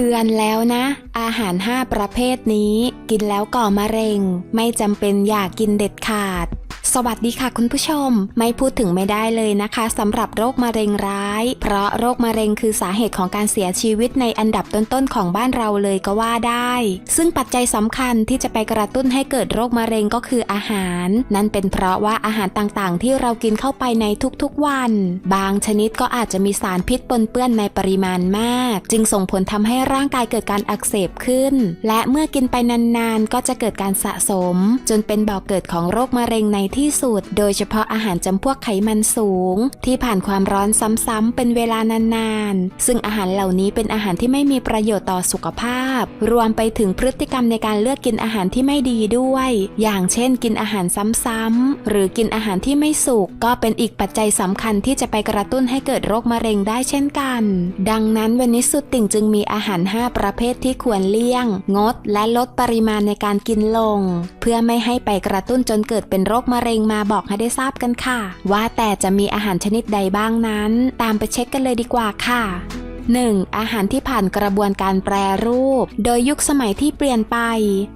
ตือนแล้วนะ อาหาร 5 ประเภทนี้ กินแล้วก่อมะเร็ง ไม่จำเป็นอย่ากกินเด็ดขาด สวัสดีค่ะคุณผู้ชม ไม่พูดถึงไม่ได้เลยนะคะสำหรับโรคมะเร็งร้าย เพราะโรคมะเร็งคือสาเหตุของการเสียชีวิตในอันดับต้นๆของบ้านเราเลยก็ว่าได้ ซึ่งปัจจัยสำคัญที่จะไปกระตุ้นให้เกิดโรคมะเร็งก็คืออาหาร นั่นเป็นเพราะว่าอาหารต่างๆ ที่เรากินเข้าไปในทุกๆวัน บางชนิดก็อาจจะมีสารพิษปนเปื้อนในปริมาณมาก จึงส่งผลทำให้ร่างกายเกิดการอักเสบขึ้น และเมื่อกินไปนานๆ ก็จะเกิดการสะสม จนเป็นบ่อกเกิดของโรคมะเร็งในที่สุด โดยเฉพาะอาหารจำพวกไขมันสูง ที่ผ่านความร้อนซ้ำๆเป็นเวลานานๆ ซึ่งอาหารเหล่านี้เป็นอาหารที่ไม่มีประโยชน์ต่อสุขภาพ รวมไปถึงพฤติกรรมในการเลือกกินอาหารที่ไม่ดีด้วย อย่างเช่น กินอาหารซ้ำๆหรือกินอาหารที่ไม่สุกก็เป็นอีกปัจจัยสำคัญที่จะไปกระตุ้นให้เกิดโรคมะเร็งได้เช่นกัน ดังนั้นวันนี้สุดติ่งจึงมีอาหาร 5 ประเภทที่ควรเลี่ยง งด และลดปริมาณในการกินลง เพื่อไม่ให้ไปกระตุ้นจนเกิดเป็นโรคมะเร็งมาบอกให้ได้ทราบกันค่ะ ว่าแต่จะมีอาหารชนิดใดบ้างนั้น ตามไปเช็คกันเลยดีกว่าค่ะ 1. อาหารที่ผ่านกระบวนการแปรรูป โดยยุคสมัยที่เปลี่ยนไป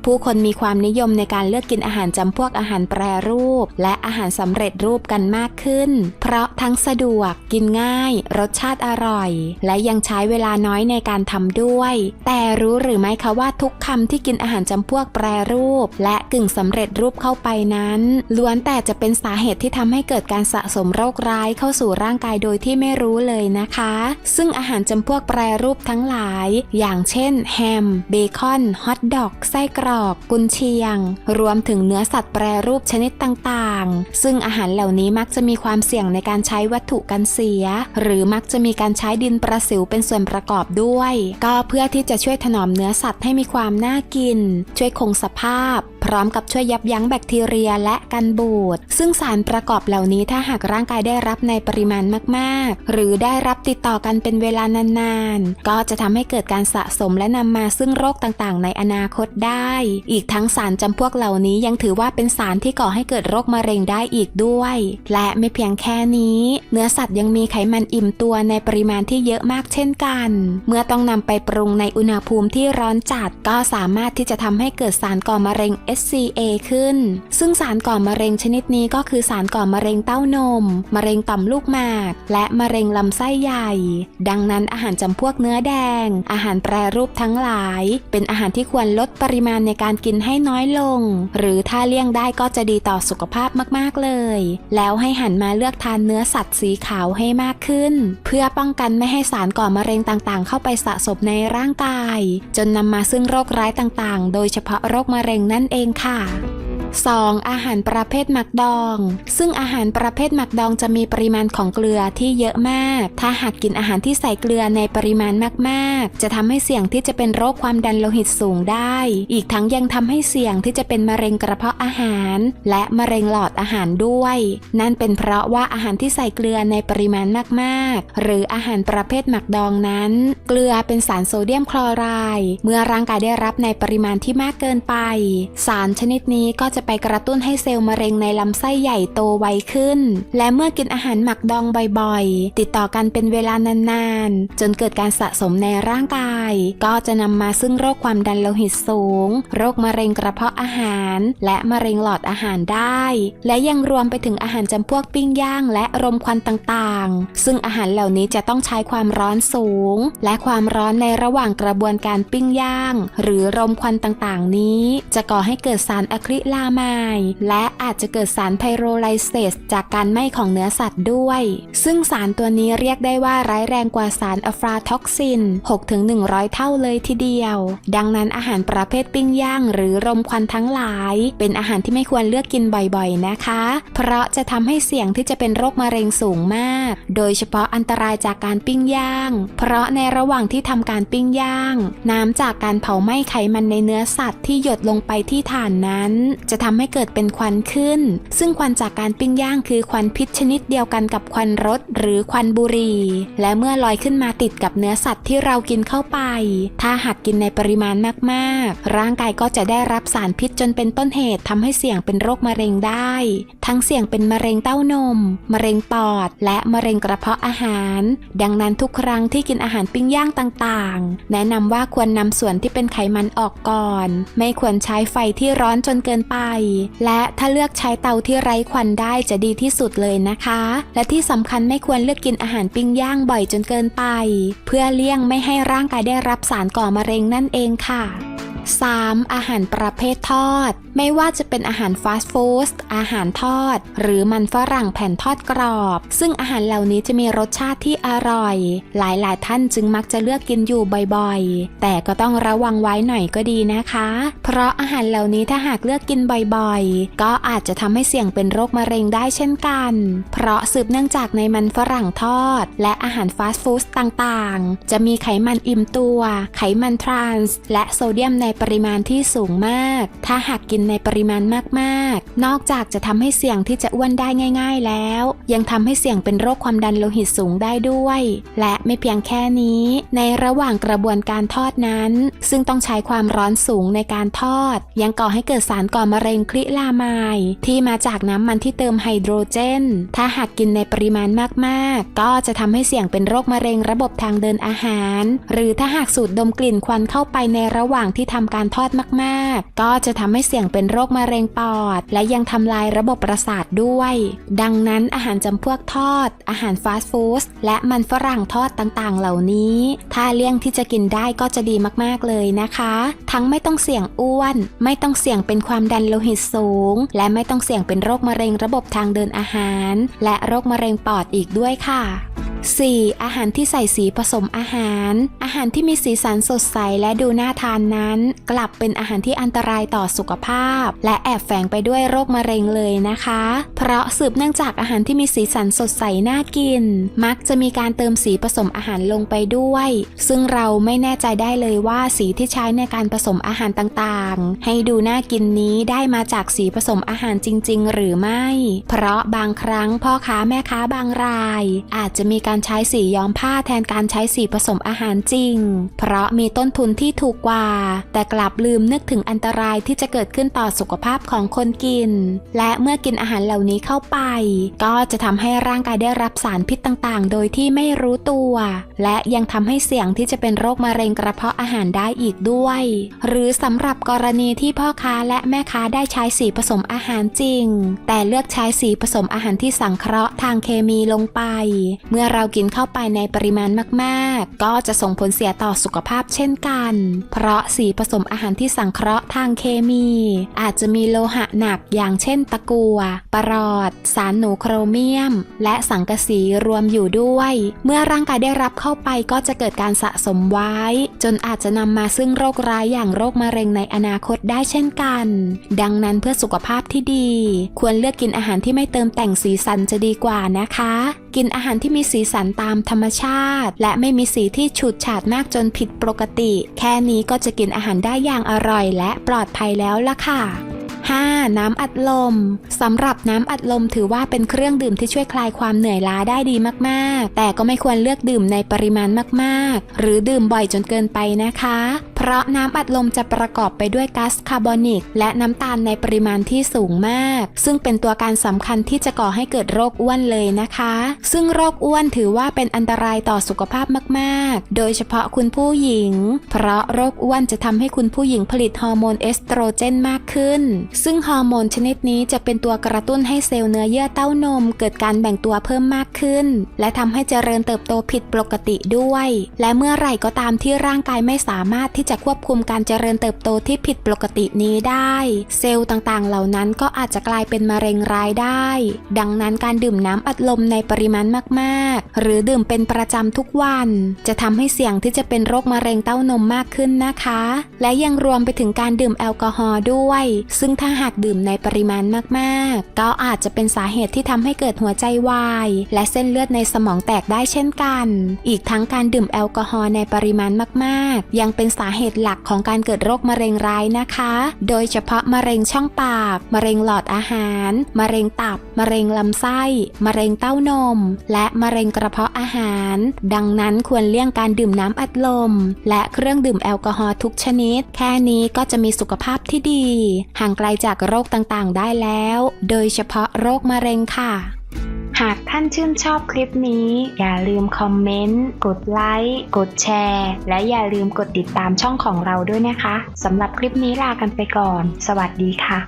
ผู้คนมีความนิยมในการเลือกกินอาหารจำพวกอาหารแปรรูป และอาหารสำเร็จรูปกันมากขึ้น เพราะทั้งสะดวกกินง่าย รสชาติอร่อย และยังใช้เวลาน้อยในการทำด้วย แต่รู้หรือไม่คะว่าทุกคำที่กินอาหารจำพวกแปรรูป และกึ่งสำเร็จรูปเข้าไปนั้น ล้วนแต่จะเป็นสาเหตุที่ทำให้เกิดการสะสมโรคร้ายเข้าสู่ร่างกายโดยที่ไม่รู้เลยนะคะ ซึ่งอาหารจำพวกแปรรูปทั้งหลาย อย่างเช่น แฮม เบคอน ฮอทดอก ไส้กรอก กุนเชียง รวมถึงเนื้อสัตว์แปรรูปชนิดต่างๆ ซึ่งอาหารเหล่านี้มักจะมีความเสี่ยงในการใช้วัตถุกันเสีย หรือมักจะมีการใช้ดินประสิวเป็นส่วนประกอบด้วย ก็เพื่อที่จะช่วยถนอมเนื้อสัตว์ให้มีความน่ากิน ช่วยคงสภาพ พร้อมกับช่วยยับยั้งแบคทีเรียและกันบูด ซึ่งสารประกอบเหล่านี้ถ้าหากร่างกายได้รับในปริมาณมากๆ หรือได้รับติดต่อกันเป็นเวลานานๆ ก็จะทำให้เกิดการสะสมและนำมาซึ่งโรคต่างๆ ในอนาคตได้ อีกทั้งสารจำพวกเหล่านี้ยังถือว่าเป็นสารที่ก่อให้เกิดโรคมะเร็งได้อีกด้วย และไม่เพียงแค่นี้ เนื้อสัตว์ยังมีไขมันอิ่มตัวในปริมาณที่เยอะมากเช่นกัน เมื่อต้องนำไปปรุงในอุณหภูมิที่ร้อนจัดก็สามารถที่จะทำให้เกิดสารก่อมะเร็ง SCA ขึ้น ซึ่งสารก่อมะเร็งชนิดนี้ก็คือสารก่อมะเร็งเต้านม มะเร็งต่อมลูกหมาก และมะเร็งลำไส้ใหญ่ ดังนั้นอาหารจำพวกเนื้อแดง อาหารแปรรูปทั้งหลาย เป็นอาหารที่ควรลดปริมาณในการกินให้น้อยลง หรือถ้าเลี่ยงได้ก็จะดีต่อสุขภาพมาก ๆ เลย แล้วให้หันมาเลือกทานเนื้อสัตว์สีขาวให้มากขึ้น เพื่อป้องกันไม่ให้สารก่อมะเร็งต่างๆ เข้าไปสะสมในร่างกาย จนนำมาซึ่งโรคร้ายต่างๆ โดยเฉพาะโรคมะเร็งนั่นเองค่ะ 2. อาหารประเภทหมักดอง ซึ่งอาหารประเภทหมักดองจะมีปริมาณของเกลือที่เยอะมาก ถ้าหากกินอาหารที่ใส่เกลือในปริมาณมากๆ จะทำให้เสี่ยงที่จะเป็นโรคความดันโลหิตสูงได้ อีกทั้งยังทำให้เสี่ยงที่จะเป็นมะเร็งกระเพาะอาหาร และมะเร็งหลอดอาหารด้วย นั่นเป็นเพราะว่าอาหารที่ใส่เกลือในปริมาณมากๆ หรืออาหารประเภทหมักดองนั้น เกลือเป็นสารโซเดียมคลอไรด์เมื่อร่างกายได้รับในปริมาณที่มากเกินไป สารชนิดนี้ก็จะไปกระตุ้นให้เซลล์มะเร็งในลำไส้ใหญ่โตไวขึ้น และเมื่อกินอาหารหมักดองบ่อยๆ ติดต่อกันเป็นเวลานานๆ จนเกิดการสะสมในร่างกาย ก็จะนำมาซึ่งโรคความดันโลหิตสูง โรคมะเร็งกระเพาะอาหาร และมะเร็งหลอดอาหารได้ และยังรวมไปถึงอาหารจำพวกปิ้งย่าง และรมควันต่างๆ ซึ่งอาหารเหล่านี้จะต้องใช้ความร้อนสูง และความร้อนในระหว่างกระบวนการปิ้งย่าง หรือรมควันต่างๆ นี้ จะก่อให้เกิดสารอะคริลามาย และอาจจะเกิดสารไพโรไลเซสจากการไหม้ของเนื้อสัตว์ด้วย ซึ่งสารตัวนี้เรียกได้ว่าร้ายแรงกว่าสารอะฟลาท็อกซิน 6-100 เท่าเลยทีเดียว ดังนั้นอาหารประเภทปิ้งย่าง หรือรมควันทั้งหลาย เป็นอาหารที่ไม่ควรเลือกกินบ่อยๆนะคะ เพราะจะทำให้เสี่ยงที่จะเป็นโรคมะเร็งสูงมาก โดยเฉพาะอันตรายจากการปิ้งย่าง เพราะในระหว่างที่ทำการปิ้งย่าง น้ำจากการเผาไหม้ไขมันในเนื้อสัตว์ที่หยดลงไปที่ถ่านนั้น จะทำให้เกิดเป็นควันขึ้น ซึ่งควันจากการปิ้งย่างคือควันพิษชนิดเดียวกันกับควันรถหรือควันบุหรี่ และเมื่อลอยขึ้นมาติดกับเนื้อสัตว์ที่เรากินเข้าไป ถ้าหากกินในปริมาณมากๆ ร่างกายก็จะได้รับสารพิษจนเป็นต้นเหตุทำให้เสี่ยงเป็นโรคมะเร็งได้ ทั้งเสี่ยงเป็นมะเร็งเต้านม มะเร็งปอด และมะเร็งกระเพาะอาหาร ดังนั้นทุกครั้งที่กินอาหารปิ้งย่างต่างๆ แนะนำว่าควรนำส่วนที่เป็นไขมันออกก่อน ไม่ควรใช้ไฟที่ร้อนจนเกินไปและถ้าเลือกใช้เตาที่ไร้ควันได้จะดีที่สุดเลยนะคะ และที่สำคัญไม่ควรเลือกกินอาหารปิ้งย่างบ่อยจนเกินไป เพื่อเลี่ยงไม่ให้ร่างกายได้รับสารก่อมะเร็งนั่นเองค่ะ 3. อาหารประเภททอด ไม่ว่าจะเป็นอาหารฟาสต์ฟู้ดอาหารทอด หรือมันฝรั่งแผ่นทอดกรอบ ซึ่งอาหารเหล่านี้จะมีรสชาติที่อร่อย หลายๆ ท่านจึงมักจะเลือกกินอยู่บ่อยๆ แต่ก็ต้องระวังไว้หน่อยก็ดีนะคะ เพราะอาหารเหล่านี้ถ้าหากเลือกกินบ่อยๆ ก็อาจจะทำให้เสี่ยงเป็นโรคมะเร็งได้เช่นกัน เพราะสืบเนื่องจากในมันฝรั่งทอด และอาหารฟาสต์ฟู้ดต่างๆ จะมีไขมันอิ่มตัว ไขมันทรานส์และโซเดียมในปริมาณที่สูงมาก ถ้าหากกินในปริมาณมากๆ นอกจากจะทำให้เสี่ยงที่จะอ้วนได้ง่าย ๆแล้ว ยังทำให้เสี่ยงเป็นโรคความดันโลหิตสูงได้ด้วย และไม่เพียงแค่นี้ ในระหว่างกระบวนการทอดนั้น ซึ่งต้องใช้ความร้อนสูงในการทอด ยังก่อให้เกิดสารก่อมะเร็งคลิลามายที่มาจากน้ำมันที่เติมไฮโดรเจน ถ้าหากกินในปริมาณมากๆ ก็จะทำให้เสี่ยงเป็นโรคมะเร็งระบบทางเดินอาหาร หรือถ้าหากสูดดมกลิ่นควันเข้าไปในระหว่างที่ทำการทอดมากๆ ก็จะทำให้เสี่ยงเป็นโรคมะเร็งปอด และยังทำลายระบบประสาทด้วย ดังนั้นอาหารจำพวกทอด อาหารฟาสต์ฟู้ดและมันฝรั่งทอดต่างๆ เหล่านี้ ถ้าเลี่ยงที่จะกินได้ก็จะดีมากๆเลยนะคะ ทั้งไม่ต้องเสี่ยงอ้วน ไม่ต้องเสี่ยงเป็นความดันโลหิตสูง และไม่ต้องเสี่ยงเป็นโรคมะเร็งระบบทางเดินอาหาร และโรคมะเร็งปอดอีกด้วยค่ะ 4. อาหารที่ใส่สีผสมอาหาร อาหารที่มีสีสันสดใสและดูน่าทานนั้น กลับเป็นอาหารที่อันตรายต่อสุขภาพ และแอบแฝงไปด้วยโรคมะเร็งเลยนะคะ เพราะสืบเนื่องจากอาหารที่มีสีสันสดใสน่ากิน มักจะมีการเติมสีผสมอาหารลงไปด้วย ซึ่งเราไม่แน่ใจได้เลยว่าสีที่ใช้ในการผสมอาหารต่างๆ ให้ดูน่ากินนี้ได้มาจากสีผสมอาหารจริง ๆ หรือไม่ เพราะบางครั้งพ่อค้าแม่ค้าบางราย อาจจะมีการใช้สีย้อมผ้าแทนการใช้สีผสมอาหารจริง เพราะมีต้นทุนที่ถูกกว่า แต่กลับลืมนึกถึงอันตรายที่จะเกิดขึ้นต่อสุขภาพของคนกิน และเมื่อกินอาหารเหล่านี้เข้าไป ก็จะทำให้ร่างกายได้รับสารพิษต่างๆ โดยที่ไม่รู้ตัว และยังทำให้เสี่ยงที่จะเป็นโรคมะเร็งกระเพาะอาหารได้อีกด้วย หรือสำหรับกรณีที่พ่อค้าและแม่ค้าได้ใช้สีผสมอาหารจริง แต่เลือกใช้สีผสมอาหารที่สังเคราะห์ทางเคมีลงไป เมื่อเราากินเข้าไปในปริมาณมาก ๆ ก็จะส่งผลเสียต่อสุขภาพเช่นกัน เพราะสีผสมอาหารที่สังเคราะห์ทางเคมี อาจจะมีโลหะหนักอย่างเช่นตะกัวปรอด สารหนูโครเมียม และสังกะสีรวมอยู่ด้วย เมื่อร่างกายได้รับเข้าไปก็จะเกิดการสะสมไว้ จนอาจจะนำมาซึ่งโรคร้ายอย่างโรคมะเร็งในอนาคตได้เช่นกัน ดังนั้นเพื่อสุขภาพที่ดี ควรเลือกกินอาหารที่ไม่เติมแต่งสีสันจะดีกว่านะคะ กินอาหารที่มีสีสันตามธรรมชาติ และไม่มีสีที่ฉูดฉาดมากจนผิดปกติ แค่นี้ก็จะกินอาหารได้อย่างอร่อยและปลอดภัยแล้วล่ะค่ะ 5. น้ำอัดลมสำหรับน้ำอัดลมถือว่าเป็นเครื่องดื่มที่ช่วยคลายความเหนื่อยล้าได้ดีมากๆ แต่ก็ไม่ควรเลือกดื่มในปริมาณมากๆ หรือดื่มบ่อยจนเกินไปนะคะ เพราะน้ำอัดลมจะประกอบไปด้วยก๊าซคาร์บอนิก และน้ำตาลในปริมาณที่สูงมาก ซึ่งเป็นตัวการสำคัญที่จะก่อให้เกิดโรคอ้วนเลยนะคะ ซึ่งโรคอ้วนถือว่าเป็นอันตรายต่อสุขภาพมากๆ โดยเฉพาะคุณผู้หญิง เพราะโรคอ้วนจะทำให้คุณผู้หญิงผลิตฮอร์โมนเอสโตรเจนมากขึ้น ซึ่งฮออร์โมนชนิดนี้จะเป็นตัวกระตุ้นให้เซลล์เนื้อเยื่อเต้านม เกิดการแบ่งตัวเพิ่มมากขึ้น และทำให้เจริญเติบโตผิดปกติด้วย และเมื่อไหร่ก็ตามที่ร่างกายไม่สามารถที่จะควบคุมการเจริญเติบโตที่ผิดปกตินี้ได้ เซลล์ต่างๆ เหล่านั้นก็อาจจะกลายเป็นมะเร็งร้ายได้ ดังนั้นการดื่มน้ำอัดลมในปริมาณมากๆ หรือดื่มเป็นประจำทุกวัน จะทำให้เสี่ยงที่จะเป็นโรคมะเร็งเต้านมมากขึ้นนะคะ และยังรวมไปถึงการดื่มแอลกอฮอล์ด้วย ซึ่งถ้าหากดื่มในปริมาณมากๆ ก็อาจจะเป็นสาเหตุที่ทำให้เกิดหัวใจวาย และเส้นเลือดในสมองแตกได้เช่นกัน อีกทั้งการดื่มแอลกอฮอล์ในปริมาณมากๆ ยังเป็นสาเหตุหลักของการเกิดโรคมะเร็งร้ายนะคะ โดยเฉพาะมะเร็งช่องปาก มะเร็งหลอดอาหาร มะเร็งตับ มะเร็งลำไส้ มะเร็งเต้านม และมะเร็งกระเพาะอาหาร ดังนั้นควรเลี่ยงการดื่มน้ำอัดลม และเครื่องดื่มแอลกอฮอล์ทุกชนิด แค่นี้ก็จะมีสุขภาพที่ดี ห่างไกลจากโรคต่างๆ ได้แล้ว โดยเฉพาะโรคมะเร็งค่ะ หากท่านชื่นชอบคลิปนี้ อย่าลืมคอมเมนต์ กดไลค์ กดแชร์ และอย่าลืมกดติดตามช่องของเราด้วยนะคะสำหรับคลิปนี้ลากันไปก่อน สวัสดีค่ะ